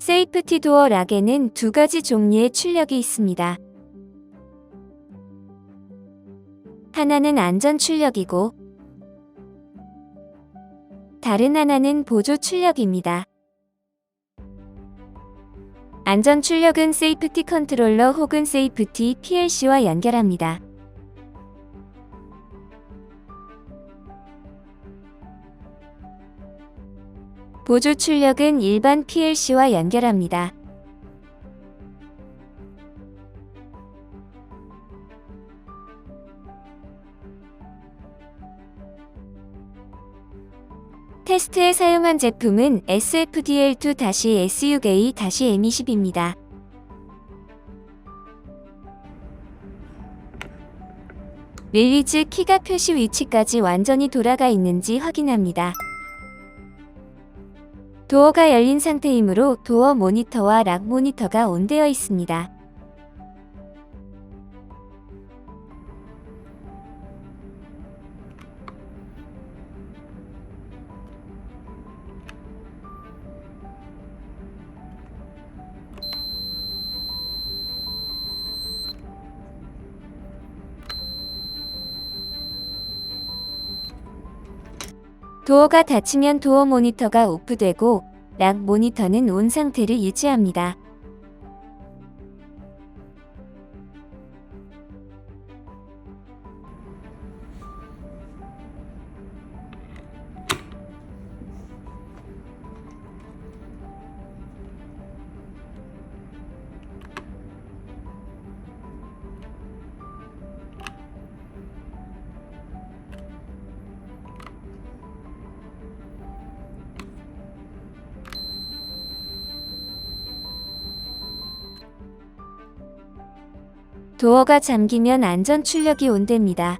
세이프티 도어 락에는 두 가지 종류의 출력이 있습니다. 하나는 안전 출력이고 다른 하나는 보조 출력입니다. 안전 출력은 세이프티 컨트롤러 혹은 세이프티 PLC와 연결합니다. 보조 출력은 일반 PLC와 연결합니다. 테스트에 사용한 제품은 SFDL2-SUK-M20입니다. 릴리즈 키가 표시 위치까지 완전히 돌아가 있는지 확인합니다. 도어가 열린 상태이므로 도어 모니터와 락 모니터가 온되어 있습니다. 도어가 닫히면 도어 모니터가 오프되고 락 모니터는 온 상태를 유지합니다. 도어가 잠기면 안전 출력이 온됩니다.